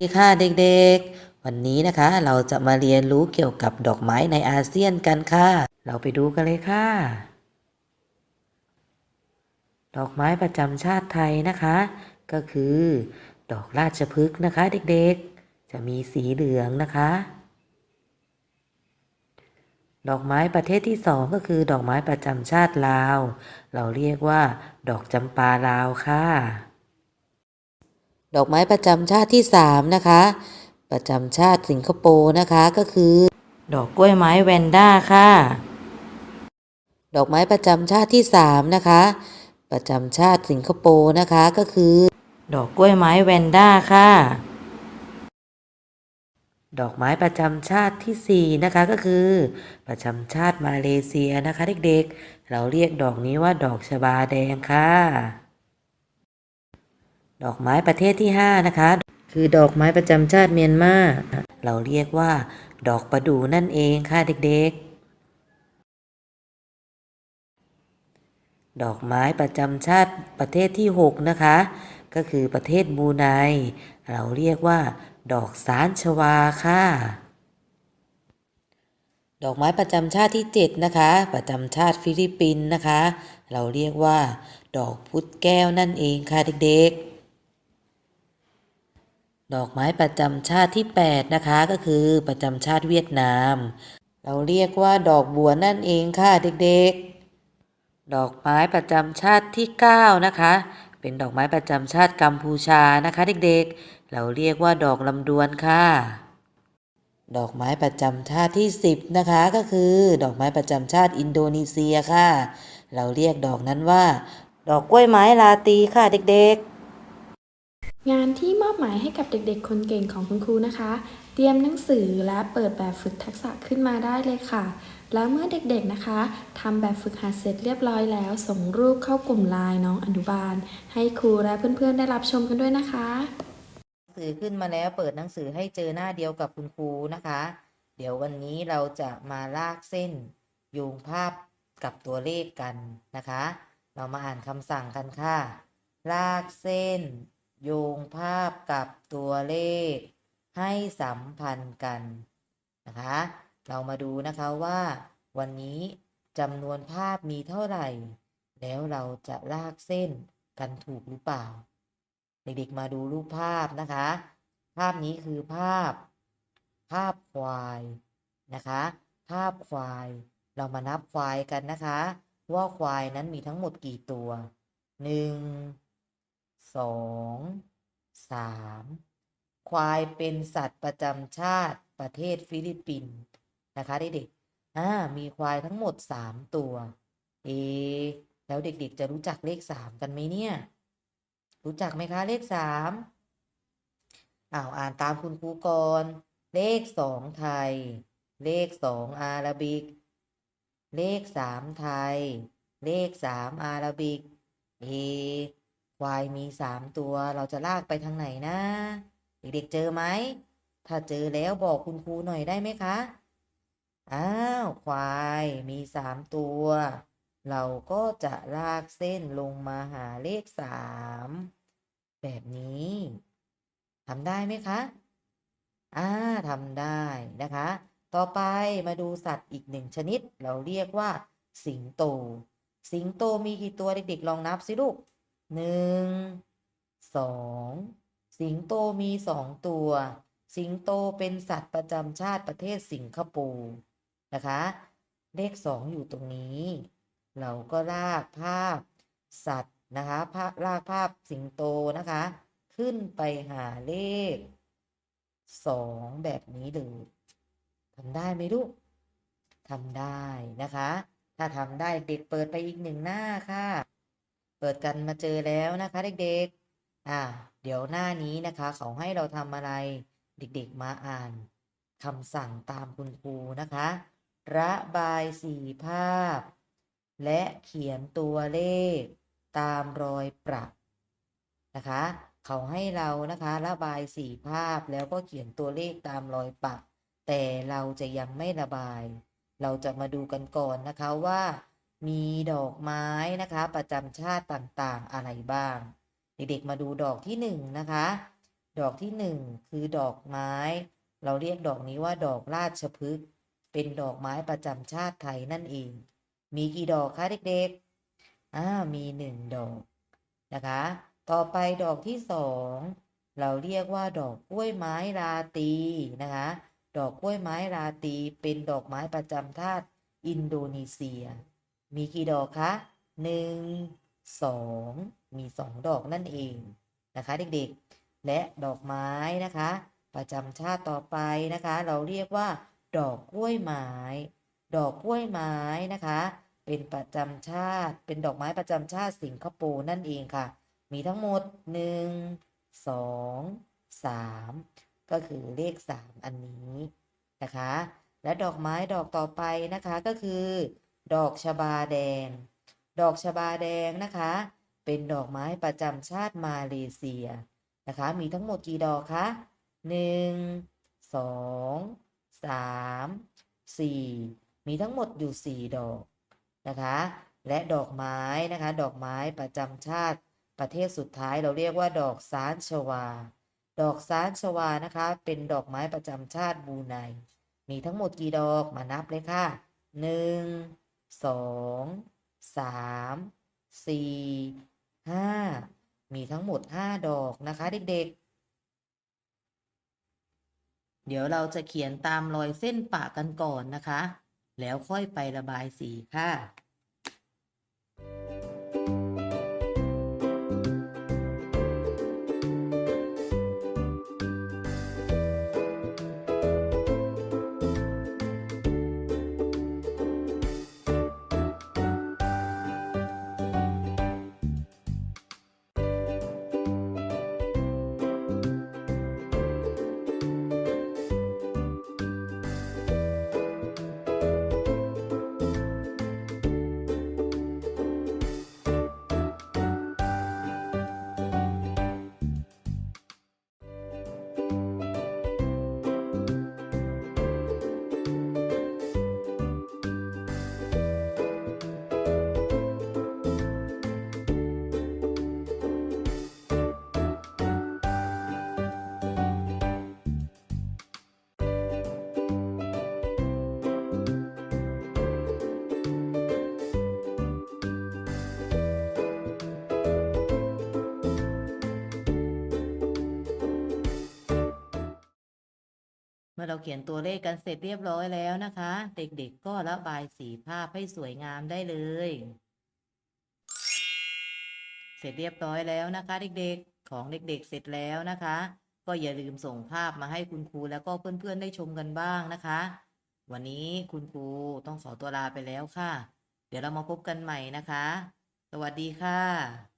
สวัสดีค่ะเด็กๆ วันนี้นะคะเราจะมาเรียนรู้เกี่ยวกับดอกไม้ในอาเซียนกันค่ะ เราไปดูกันเลยค่ะ ดอกไม้ประจำชาติไทยนะคะ ก็คือ ดอกราชพฤกษ์นะคะ เด็กๆ จะมีสีเหลืองนะคะ ดอกไม้ประเภทที่สองก็คือดอกไม้ประจำชาติลาว เราเรียกว่า ดอกจำปาลาวค่ะ ดอกไม้ประจำชาติที่สามนะคะ ประจำชาติสิงคโปร์นะคะก็คือ ดอกกล้วยไม้แวนด้าค่ะ ดอกไม้ประจำชาติที่สามนะคะ ประจำชาติสิงคโปร์นะคะก็คือ ดอกกล้วยไม้แวนด้าค่ะ ดอกไม้ประจำชาติที่สี่นะคะก็คือ ประจำชาติมาเลเซียนะคะเด็กๆ เราเรียกดอกนี้ว่าดอกชบาแดงค่ะ ดอกไม้ประเทศที่ห้านะคะ คือดอกไม้ประจำชาติเมียนมาเราเรียกว่า ดอกประดู่นั่นเองค่ะเด็กๆ ดอกไม้ประจำชาติประเทศที่หกนะคะ ก็คือประเทศบูไนเราเรียกว่า ดอกสารชวาค่ะ ดอกไม้ประจำชาติที่เจ็ดนะคะ ประจำชาติฟิลิปปินส์นะคะ เราเรียกว่า ดอกพุธแก้วนั่นเองค่ะเด็กๆ ดอกไม้ประจำชาติที่ 8 นะคะก็คือประจำชาติเวียดนาม เราเรียกว่าดอกบัวนั่นเองค่ะเด็กๆ ดอกไม้ประจำชาติที่ 9 นะคะ เป็นดอกไม้ประจำชาติกัมพูชานะคะเด็กๆ เราเรียกว่าดอกลำดวนค่ะ ดอกไม้ประจำชาติที่ 10 นะคะก็คือ ดอกไม้ประจำชาติอินโดนีเซียค่ะ เราเรียกดอกนั้นว่า ดอกกล้วยไม้ลาตีค่ะเด็กๆ งานที่มอบหมายให้กับเด็กๆ คนเก่งของคุณครูนะคะ เตรียมหนังสือและเปิดแบบฝึกทักษะขึ้นมาได้เลยค่ะ แล้วเมื่อเด็กๆนะคะทำแบบฝึกหัดเสร็จเรียบร้อยแล้ว ส่งรูปเข้ากลุ่มไลน์น้องอนุบาล ให้ครูและเพื่อนๆ ได้รับชมกันด้วยนะคะ หนังสือขึ้นมาแล้วเปิดหนังสือให้เจอหน้าเดียวกับคุณครูนะคะ เดี๋ยววันนี้เราจะมาลากเส้นโยงภาพกับตัวเลขกันนะคะ เรามาอ่านคำสั่งกันค่ะ ลากเส้น โยงภาพกับตัวเลขให้สัมพันธ์กันนะคะ เรามาดูนะคะว่าวันนี้จำนวนภาพมีเท่าไหร่ แล้วเราจะลากเส้นกันถูกหรือเปล่า เด็กๆมาดูรูปภาพนะคะ ภาพนี้คือภาพ ภาพควายนะคะ ภาพควาย เรามานับควายกันนะคะ ว่าควายนั้นมีทั้งหมดกี่ตัวหนึ่ง สองสามควายเป็นสัตว์ประจำชาติประเทศฟิลิปปินส์นะคะเด็กๆอ่ามีควายทั้งหมดสามตัว เอะแล้วเด็กๆจะรู้จักเลขสามกันไหมเนี่ย รู้จักไหมคะเลขสามอ้าวอ่านตามคุณครูก่อนเลขสองไทย เลขสองอาราบิก เลขสามไทย เลขสามอาราบิก เอ ควายมีสามตัวเราจะลากไปทางไหนนะ เด็กๆเจอไหม ถ้าเจอแล้วบอกคุณครูหน่อยได้ไหมคะ อ้าวควายมีสามตัว เราก็จะลากเส้นลงมาหาเลขสามแบบนี้ทำได้ไหมคะอ่าทำได้นะคะ ต่อไปมาดูสัตว์อีกหนึ่งชนิด เราเรียกว่า สิงโต สิงโตมีกี่ตัวเด็กๆลองนับสิลูก หนึ่งสองสิงโตมีสองตัว สิงโตเป็นสัตว์ประจำชาติประเทศสิงคโปร์นะคะ เลขสองอยู่ตรงนี้ เราก็ลากภาพสัตว์นะคะภาพลากภาพสิงโตนะคะ ขึ้นไปหาเลขสองแบบนี้เลยทำได้ไหมลูกทำได้นะคะ ถ้าทำได้เด็กเปิดไปอีกหนึ่งหน้าค่ะ เปิดกันมาเจอแล้วนะคะเด็กๆ อ่า เดี๋ยวหน้านี้นะคะเขาให้เราทำอะไร เด็กๆมาอ่านคำสั่งตามคุณครูนะคะ ระบายสีภาพ และเขียนตัวเลข ตามรอยประนะคะ เขาให้เรานะคะระบายสีภาพแล้วก็เขียนตัวเลขตามรอยปักแต่เราจะยังไม่ระบาย เราจะมาดูกันก่อนนะคะว่า มีดอกไม้นะคะ ประจำชาติต่างๆ อะไรบ้าง เด็กๆมาดูดอกที่หนึ่งนะคะ ดอกที่หนึ่งคือดอกไม้ เราเรียกดอกนี้ว่าดอกราชพฤกษ์เป็นดอกไม้ประจำชาติไทยนั่นเอง มีกี่ดอกคะเด็กๆอ่ามีหนึ่งดอกนะคะ ต่อไปดอกที่สองเราเรียกว่าดอกกล้วยไม้ราตีนะคะ ดอกกล้วยไม้ราตีเป็นดอกไม้ประจำชาติอินโดนีเซีย มีกี่ดอกคะหนึ่งสองมีสองดอกนั่นเองนะคะเด็กๆ และดอกไม้นะคะ ประจำชาติต่อไปนะคะ เราเรียกว่า ดอกกล้วยไม้ ดอกกล้วยไม้นะคะ เป็นประจำชาติ เป็นดอกไม้ประจำชาติสิงคโปร์นั่นเองค่ะ มีทั้งหมดหนึ่งสองสามก็คือเลขสามอันนี้นะคะ และดอกไม้ดอกต่อไปนะคะก็คือ ดอกชบาแดง ดอกชบาแดงนะคะ เป็นดอกไม้ประจำชาติมาเลเซียนะคะ มีทั้งหมดกี่ดอกคะหนึ่งสองสามสี่มีทั้งหมดอยู่สี่ดอกนะคะ และดอกไม้นะคะ ดอกไม้ประจำชาติประเทศสุดท้ายเราเรียกว่าดอกซานชวา ดอกซานชวานะคะ เป็นดอกไม้ประจำชาติบูไนมีทั้งหมดกี่ดอกมานับเลยค่ะหนึ่ง สองสามสี่ห้ามีทั้งหมดห้าดอกนะคะ เด็กๆ เดี๋ยวเราจะเขียนตามรอยเส้นปะกันก่อนนะคะ แล้วค่อยไประบายสีค่ะ มื่อเราเขียนตัวเลขกันเสร็จเรียบร้อยแล้วนะคะ เด็กๆก็ระบายสีภาพให้สวยงามได้เลย เสร็จเรียบร้อยแล้วนะคะ เด็กๆของเด็กๆเสร็จแล้วนะคะ ก็อย่าลืมส่งภาพมาให้คุณครูแล้วก็เพื่อนๆได้ชมกันบ้างนะคะ วันนี้คุณครูต้องขอตัวลาไปแล้วค่ะ เดี๋ยวเรามาพบกันใหม่นะคะ สวัสดีค่ะ